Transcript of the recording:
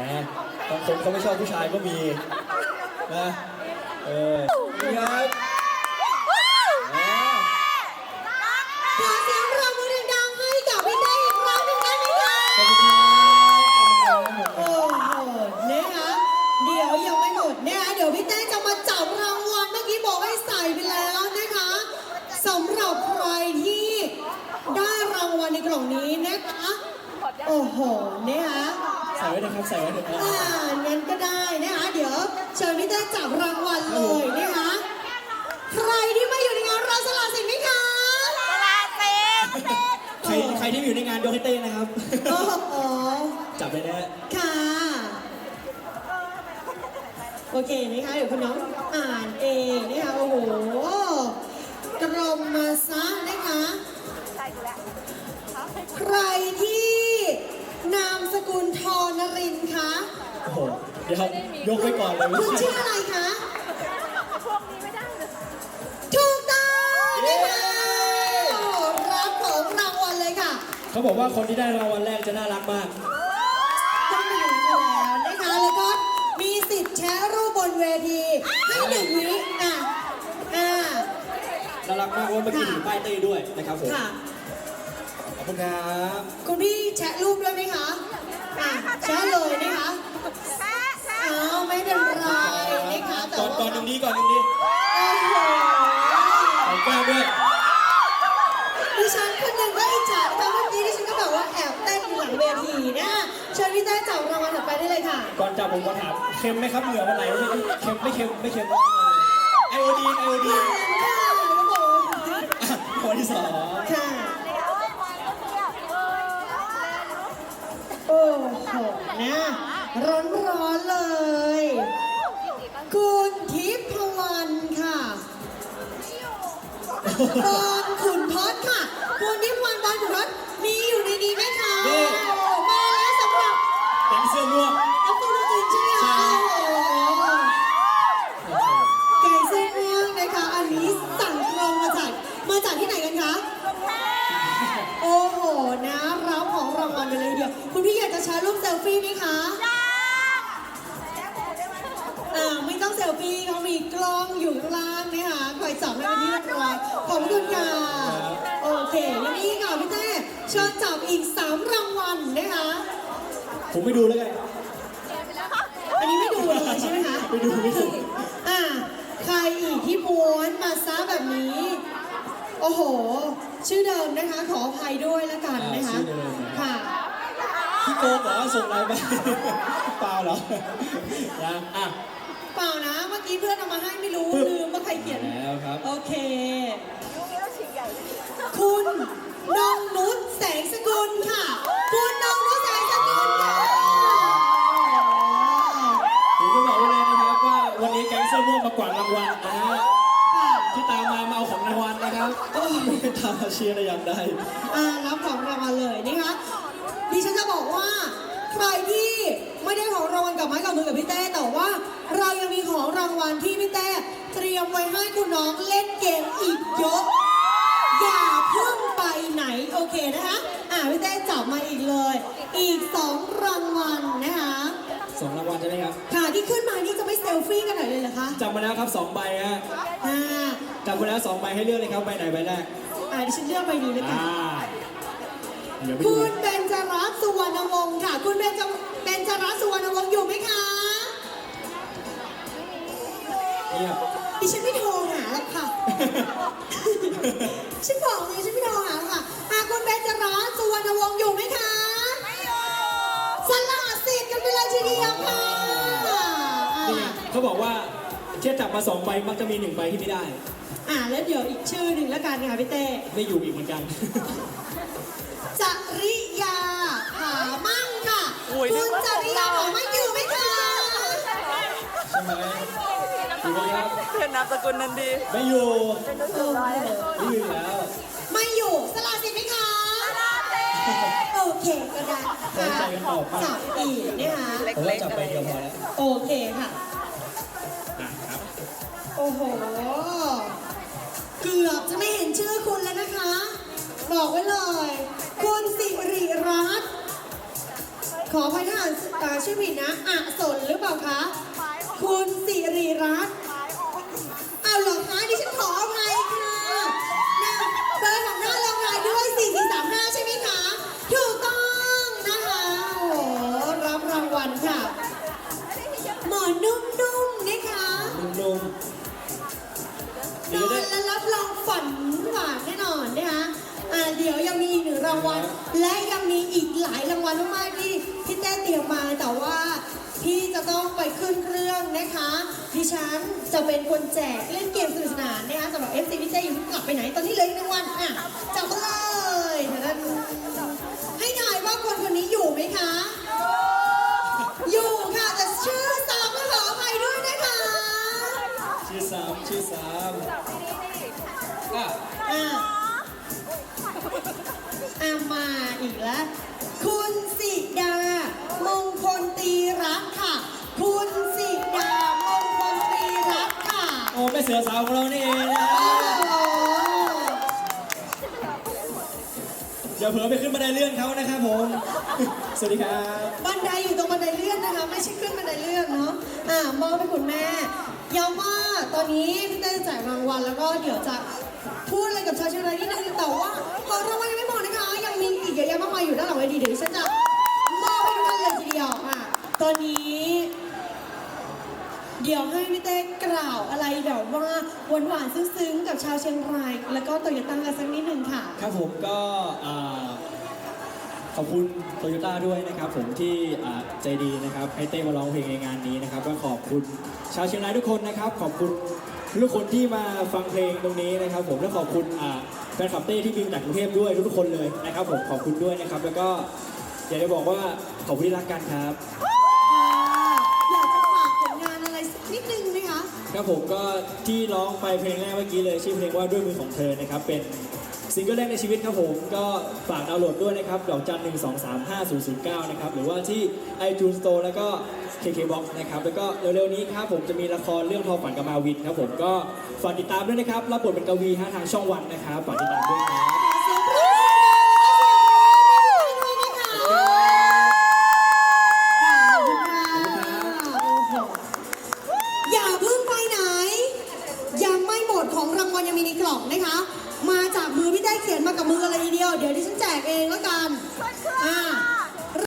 นะบางคนเขาไม่ชอบผู้ชายก็มีนะเออนี่ครับอ่าขอเสียงปรบมือดังๆให้กับพี่เต้อีกครั้งหนึ่งได้ไหมคะขอบคุณครับขอบคุณครับโอ้โหนะคะเดี๋ยวยังไม่หมดนะคะเดี๋ยวพี่เต้จะมาจับรางวัลเมื่อกี้บอกให้ใส่ไปแล้วนะคะสำหรับใครที่ได้รางวัลในกล่องนี้นะคะโอ้โหนะคะใส่ไว้เลยครับใส่ไว้เลยครับ อ่างั้นก็ได้นะคะ เดี๋ยวเชิญพี่เต้จับรางวัลเลยนะคะ ใครที่ไม่อยู่ในงานเราสละสิทธิ์ไหมคะใครใครที่อยู่ในงานยกให้เต้นะครับ โอ้โหจับเลยนะฮะค่ะ โอเคนะคะ เดี๋ยวคุณน้องอ่านเองนะคะ โอ้โห กรมมาซะนะคะ ใครที่ เดี๋ยวยกไว้ก่อนเลยไม่คุณใช่ชื่ออะไรคะถูกต้องนะคะโอ้รับของรางวัลเลยค่ะ เขาบอกว่าคนที่ได้รางวัลแรกจะน่ารักมากต้องมีอยู่แล้วนะคะ แล้วก็มีสิทธิ์แชร์รูปบนเวที ให้หนึ่งวิอะอ่าน่ารักมากเพราะว่าเมื่อกี้ถือป้ายเต้ด้วยนะครับผมค่ะขอบคุณครับคุณพี่แชร์รูปด้วยไหมคะอะแชร์เลยนะคะ อ้าวไม่เป็นไรนะคะแต่ก่อนว่าก่อนหนึ่งนี้ก่อนหนึ่งนี้โอ้โหขอบคุณด้วยดิฉันคนหนึ่งก็อิจฉานะคะเมื่อกี้ดิฉันก็แบบว่าแอบเต้นอยู่หลังเวทีนะเชิญพี่เต้จับรางวัลถัดไปได้เลยค่ะ ก่อนจับผมก็ถามเค็มไหมครับเหงื่อมันไหลไหมเค็มไม่เค็มไม่เค็มไอโอดีนไอโอดีค่ะนค่ะครับผมคนที่สอง ร้อนร้อนๆเลย คุณทิพวรรณค่ะบอลขุนทศค่ะ คุณทิพวรรณบอลขุนทศมีอยู่ในนี้ไหมคะโอ้มาแล้วสำหรับแต่งเสื้อม่วง อัปเปอร์จริงใช่ไหมคะโอ้โหไก่เส้นเรื่องนะคะ อันนี้สั่งตรงมาจากมาจากที่ไหนกันคะ โอ้โหนะรับของรางวัลไปเลยเดียว คุณพี่อยากจะใช้รูปเซลฟี่ไหมคะอ่าไม่ ต้องเซลฟี่เขามีกล้องอยู่ข้างล่างนะคะคอยจับให้เป็นที่เรียบร้อยขอบคุณค่ะโอเควันนี้ค่ะพี่เต้เชิญจับอีก 3 รางวัลนะคะผมไม่ดูแล้วกัน อันนี้ไม่ดูเลยใช่ไหมคะไม่ดูไม่ดูอ่าใครอีกที่ม้วนมาซะแบบนี้ โอ้โห ชื่อเดิมนะคะ ขออภัยด้วยละกันนะคะค่ะ พี่โกงเหรอส่งไลน์ไป เปล่าเหรอนะอะ เปล่านะ เมื่อกี้เพื่อนเอามาให้ไม่รู้ลืมว่าใครเขียน แล้วครับ โอเค คุณนงนุชแสงสกุลค่ะ คุณนงนุชแสงสกุลค่ะ ผมจะบอกไว้เลยนะครับว่าวันนี้แก๊งเสื้อม่วงมากวาดรางวัลนะฮะค่ะที่ตามมามาเอาของรางวัลนะครับก็ไม่ได้ตามมาเชียร์อะไรอย่างใดอ่ารับของรางวัลเลยนะคะดิฉันจะบอกว่า ใครที่ ไม่ได้ของรางวัลกับไม้กับมือกับพี่เต้แต่ว่า เรายังมีของรางวัลที่พี่เต้เตรียมไว้ให้คุณน้องเล่นเกมอีกเยอะอย่าเพิ่งไปไหนโอเคนะคะอ่าพี่เต้จับมาอีกเลย อีกสองรางวัลนะคะสองรางวัลใช่ไหมครับค่ะที่ขึ้นมานี่จะไม่เซลฟี่กันหน่อยเลยเหรอคะจับมาแล้วครับสองใบฮะอ่าจับมาแล้วสองใบให้เลือกเลยครับใบไหนใบแรกอ่าดิฉันเลือกไปนี้แล้วกัอ่านเดี๋ยวไปคุดูณเบญจรัตน์สุวรรณวงศ์ค่ะ คุณเบญจ เบญจรัตน์สุวรรณวงศ์อยู่ไหมคะ เงียบดิฉันไม่โทรหาหรอกค่ะ ฉันบอกเลยฉันไม่โทรหาหรอกค่ะหากคุณเบญจรัตน์สุวรรณวงศ์อยู่ไหมคะไม่อยู่สละสิทธิ์กันไปเลยทีเดียวค่ะอ่านี่ไงเขาบอกว่าเที่ยจับมาสองใบมักจะมีหนึ่งใบที่ไม่ได้ อ่าแล้วเดี๋ยวอีกชื่อหนึ่งแล้วกันค่ะพี่เต้ไม่อยู่อีกเหมือนกัน จริยาผามั่ง ค่ะคุณจริยาผามั่งอยู่ไหมคะใช่ไหมอยู่ไหมครับเพื่อนนามสกุลนันดี ไม่อยู่โอ้โหไม่อยู่แล้ว ไม่อยู่สละสิทธิ์ไหมคะโอเคก็ได้ไว้ใจกันต่อไปจับอีกนะคะผมว่าจับใบเดียวพอแล้วโอเคค่ะอะครับโอ้โห เกือบจะไม่เห็นชื่อคุณแล้วนะคะ บอกไว้เลย คุณสิริรัตน์ ขออภัยถ้าอ่านอ่าชื่อผิดนะอะสนหรือเปล่าคะ คุณสิริรัตน์เอาเหรอคะดิฉันขออภัยค่ะนะเบอร์ของหน้าลงรายด้วย 4435 ใช่ไหมคะ ถูกต้องนะคะโอ้โหรับรางวัลค่ะ หมอนนุ่มๆนะคะนุ่มๆนดีอได้นและรับรองฝันหวานแน่นอนนะคะอ่าเดี๋ยวยังมีอีกหนึ่งรางวัล และยังมีอีกหลายรางวัลมากๆที่ ที่เต้เตรียมมาแต่ว่าพี่จะต้องไปขึ้นเครื่องนะคะ ดิฉันจะเป็นคนแจกเล่นเกมสนุกสนานนะคะสำหรับ FC พี่เต้อยู่กลับไปไหน ตอนนี้เหลยหนึ่งวันอะจับมาเลยเดี๋ยวนั้นให้ทายว่าคนคนนี้อยู่ไหมคะ อยู่ค่ะแต่ชื่อซ้ำขออภัยด้วยนะคะ ชื่อสามชื่อสามอะอะอะมาอีกแล้ว คุณสิดา มงคลตีรักค่ะ คุณสิดามงคลตีรักค่ะโอ้แม่เสือสาวของเรานี่เองนะโอ้โหเดี๋ยวเผลอไปขึ้นบันไดเลื่อนเขานะครับผม สวัสดีครับ บันไดอยู่ตรงบันไดเลื่อนนะคะ ไม่ใช่ขึ้นบันไดเลื่อนเนาะอะมอบให้คุณแม่ย้ำว่าตอนนี้พี่เต้จะแจกรางวัลแล้วก็เดี๋ยวจะพูดอะไรกับชาวเชียงรายนิดนึงแต่ว่าของรางวัลยังไม่หมดนะคะยังมีอีกเยอะแยะมากมายอยู่ด้านหลังเวทีเดี๋ยวดิฉันจะ ยทีเดียวอะ ตอนนี้ เดี๋ยวให้พี่เต้กล่าวอะไรแบบว่าหวานหวานๆซึ้งๆ กับชาวเชียงราย แล้วก็โตโยต้ากันสักนิดหนึ่งค่ะ ครับผมก็อ่าขอบคุณโตโยต้าด้วยนะครับ ผมที่อ่าใจดีนะครับให้เต้มาร้องเพลงในงานนี้นะครับก็ขอบคุณชาวเชียงรายทุกคนนะครับ ขอบคุณทุกคนที่มาฟังเพลงตรงนี้นะครับ ผมและขอบคุณอ่าแฟนคลับเต้ที่บินจากกรุงเทพด้วยทุกๆคนเลยนะครับ ผมขอบคุณด้วยนะครับ แล้วก็ อยากจะบอกว่าขอบคุณที่รักกันครับ อยากจะฝากผลงานอะไรสักนิดนึงไหมคะ ครับผมก็ที่ร้องไปเพลงแรกเมื่อกี้เลยชื่อเพลงว่าด้วยมือของเธอนะครับ เป็นซิงเกิลแรกในชีวิตครับผม ก็ฝากดาวน์โหลดด้วยนะครับดอกจันหนึ่งสองสามห้าศูนย์ศูนย์เก้านะครับ หรือว่าที่ iTunes Store แล้วก็ KKBox นะครับ แล้วก็เร็วๆนี้ครับผมจะมีละครเรื่องทอฝันกับมาวินครับผมก็ฝากติดตามด้วยนะครับรับบทเป็นกวีฮะทางช่องวันนะครับฝากติดตามด้วยครับ